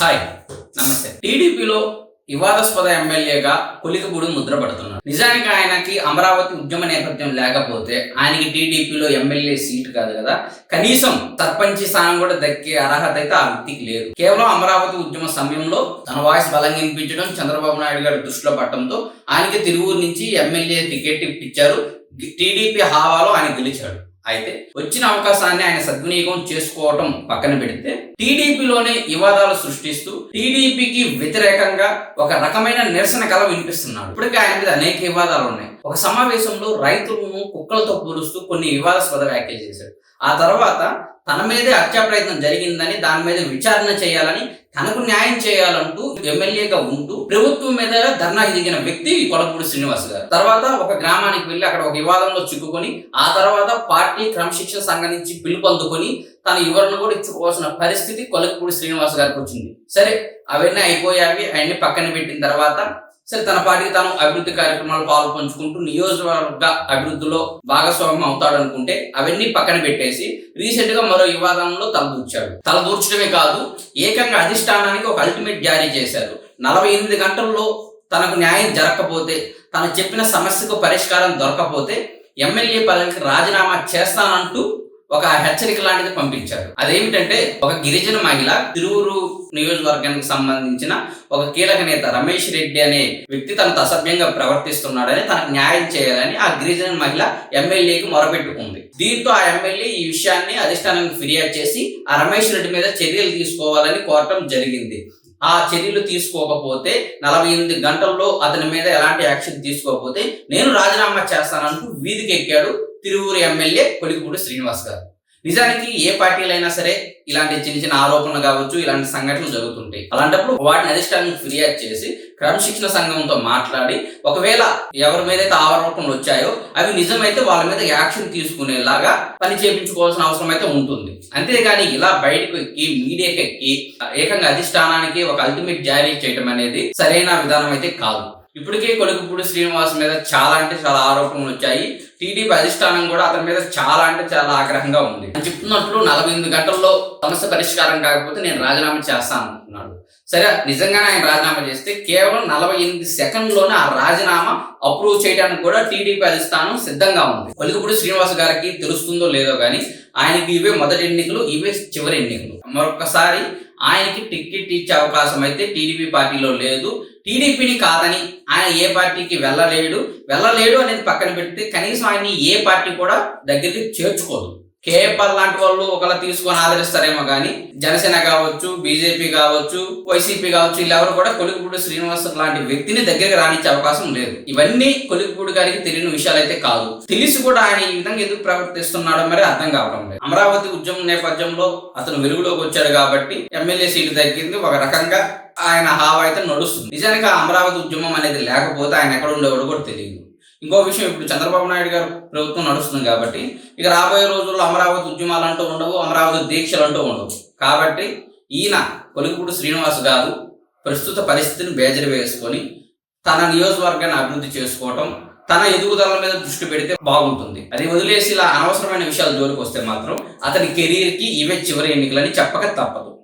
Hi నమస్తే. టీడీపీలో వివాదాస్పద ఎమ్మెల్యేగా కొలిగిపూడి ముద్రపడుతున్నారు నిజానికి ఆయనకి అమరావతి ఉద్యమ నేపథ్యం లేకపోతే ఆయనకి టీడీపీలో ఎమ్మెల్యే సీట్ కాదు కదా. కనీసం సర్పంచి స్థానం కూడా దక్కే అర్హత అయితే ఆ వ్యక్తికి లేదు. కేవలం అమరావతి ఉద్యమ సమయంలో తన వాయిస్ బలంగా వినిపించడం చంద్రబాబు నాయుడు గారి దృష్టిలో పట్టడంతో ఆయనకి తిరువూరు నుంచి ఎమ్మెల్యే టికెట్ ఇప్పించారు. టీడీపీ హావాలో ఆయన గెలిచాడు. అయితే వచ్చిన అవకాశాన్ని ఆయన సద్వినియోగం చేసుకోవటం పక్కన పెడితే టీడీపీలోనే వివాదాలు సృష్టిస్తూ టీడీపీకి వ్యతిరేకంగా ఒక రకమైన నిరసన కళ వినిపిస్తున్నాడు. ఇప్పటికే ఆయన మీద అనేక వివాదాలు ఉన్నాయి. ఒక సమావేశంలో రైతులను కుక్కలతో పోలుస్తూ కొన్ని వివాదాస్పద వ్యాఖ్యలు చేశాడు. ఆ తర్వాత తన మీదే హత్యా ప్రయత్నం జరిగిందని దాని మీద విచారణ చేయాలని తనకు న్యాయం చేయాలంటూ ఎమ్మెల్యేగా ఉంటూ ప్రభుత్వం మీద ధర్నాకి దిగిన వ్యక్తి కొలపూడి శ్రీనివాస్ గారు. తర్వాత ఒక గ్రామానికి వెళ్ళి అక్కడ ఒక వివాదంలో చిక్కుకొని ఆ తర్వాత పార్టీ క్రమశిక్షణ సంఘం నుంచి పిలుపు అందుకొని తన వివరణ కూడా ఇచ్చుకోవాల్సిన పరిస్థితి కొలకపూడి శ్రీనివాస్ గారికి వచ్చింది. సరే అవన్నీ అయిపోయాయి అవన్నీ పక్కన పెట్టిన తర్వాత సరే తన పార్టీకి తాను అభివృద్ధి కార్యక్రమాలు పాలు పంచుకుంటూ నియోజకవర్గ అభివృద్ధిలో భాగస్వామ్యం అవుతాడు అనుకుంటే అవన్నీ పక్కన పెట్టేసి రీసెంట్గా మరో వివాదంలో తలదూర్చాడు. తలదూర్చడమే కాదు ఏకంగా అధిష్టానానికి ఒక అల్టిమేట్ జారీ చేశారు. నలభై ఎనిమిది గంటల్లో తనకు న్యాయం జరగకపోతే తను చెప్పిన సమస్యకు పరిష్కారం దొరకపోతే ఎమ్మెల్యే పదవికి రాజీనామా చేస్తానంటూ ఒక హెచ్చరిక లాంటిది పంపించారు. అదేమిటంటే ఒక గిరిజన మహిళ తిరువురు నియోజకవర్గానికి సంబంధించిన ఒక కీలక నేత రమేష్ రెడ్డి అనే వ్యక్తి తనకు అసభ్యంగా ప్రవర్తిస్తున్నాడని తనకు న్యాయం చేయాలని ఆ గిరిజన మహిళ ఎమ్మెల్యేకి మొరపెట్టుకుంది. దీంతో ఆ ఎమ్మెల్యే ఈ విషయాన్ని అధిష్టానానికి ఫిర్యాదు చేసి ఆ రమేష్ రెడ్డి మీద చర్యలు తీసుకోవాలని కోరటం జరిగింది. ఆ చర్యలు తీసుకోకపోతే నలభై ఎనిమిది గంటల్లో అతని మీద ఎలాంటి యాక్షన్ తీసుకోకపోతే నేను రాజీనామా చేస్తానంటూ వీధికి ఎక్కాడు తిరువురు ఎమ్మెల్యే కొలికూడి శ్రీనివాస్ గారు. నిజానికి ఏ పార్టీలైనా సరే ఇలాంటి చిన్న చిన్న ఆరోపణలు కావచ్చు ఇలాంటి సంఘటనలు జరుగుతుంటాయి. అలాంటప్పుడు వాటిని అధిష్టానం ఫిర్యాదు చేసి క్రమశిక్షణ సంఘంతో మాట్లాడి ఒకవేళ ఎవరి మీదైతే ఆరోపణలు వచ్చాయో అవి నిజమైతే వాళ్ళ మీద యాక్షన్ తీసుకునేలాగా పని చేయించుకోవాల్సిన అవసరం అయితే ఉంటుంది. అంతేగాని ఇలా బయటకు ఎక్కి మీడియాకి ఎక్కి ఏకంగా అధిష్టానానికి ఒక అల్టిమేట్ జారీ చేయడం అనేది సరైన విధానం అయితే కాదు. ఇప్పటికే కొడుకుపూడి శ్రీనివాస్ మీద చాలా అంటే చాలా ఆరోపణలు వచ్చాయి. టీడీపీ అధిష్టానం కూడా అతని మీద చాలా అంటే చాలా ఆగ్రహంగా ఉంది. అని చెప్తున్నట్లు నలభై ఎనిమిది గంటల్లో సమస్య పరిష్కారం కాకపోతే నేను రాజీనామా చేస్తాను అంటున్నాడు సరే నిజంగానే ఆయన రాజీనామా చేస్తే కేవలం నలభై ఎనిమిది సెకండ్లోనే ఆ రాజీనామా అప్రూవ్ చేయడానికి కూడా టీడీపీ అధిష్టానం సిద్ధంగా ఉంది. కొలికపూడి శ్రీనివాస్ గారికి తెలుస్తుందో లేదో కానీ ఆయనకి ఇవే మొదటి ఎన్నికలు ఇవే చివరి ఎన్నికలు. మరొకసారి ఆయనకి టికెట్ ఇచ్చే అవకాశం అయితే టీడీపీ పార్టీలో లేదు. టీడీపీని కాదని ఆయన ఏ పార్టీకి వెళ్ళలేడు. వెళ్ళలేడు అనేది పక్కన పెడితే కనీసం ఆయన్ని ఏ పార్టీ కూడా దగ్గరికి చేర్చుకోదు. కేపల్ లాంటి వాళ్ళు ఒకలా తీసుకొని ఆదరిస్తారేమో కానీ జనసేన కావచ్చు బీజేపీ కావచ్చు వైసీపీ కావచ్చు వీళ్ళెవరు కూడా కొలిగిపూడి శ్రీనివాస్ లాంటి వ్యక్తిని దగ్గరికి రానిచ్చే అవకాశం లేదు. ఇవన్నీ కొలిగిపూడి గారికి తెలియని విషయాలు అయితే కాదు. తెలిసి కూడా ఆయన ఈ విధంగా ఎందుకు ప్రవర్తిస్తున్నాడో మరి అర్థం కావడం లేదు. అమరావతి ఉద్యమం నేపథ్యంలో అతను వెలుగులోకి వచ్చాడు కాబట్టి ఎమ్మెల్యే సీటు తగ్గింది. ఒక రకంగా ఆయన హావైతే అయితే నడుస్తుంది. నిజానికి ఆ అమరావతి ఉద్యమం అనేది లేకపోతే ఆయన ఎక్కడ ఉండేవాడు కూడా తెలియదు. ఇంకో విషయం ఇప్పుడు చంద్రబాబు నాయుడు గారు ప్రభుత్వం నడుస్తుంది కాబట్టి ఇక రాబోయే రోజుల్లో అమరావతి ఉద్యమాలు అంటూ ఉండవు అమరావతి దీక్షలు అంటూ ఉండవు. కాబట్టి ఈయన కొలికపూడి శ్రీనివాస్ గారు ప్రస్తుత పరిస్థితిని బేజరి వేసుకొని తన నియోజకవర్గాన్ని అభివృద్ధి చేసుకోవటం తన ఎదుగుదల మీద దృష్టి పెడితే బాగుంటుంది. అది వదిలేసి ఇలా అనవసరమైన విషయాలు జోలికి వస్తే మాత్రం అతని కెరీర్కి ఇవే చివరి ఎన్నికలని చెప్పక తప్పదు.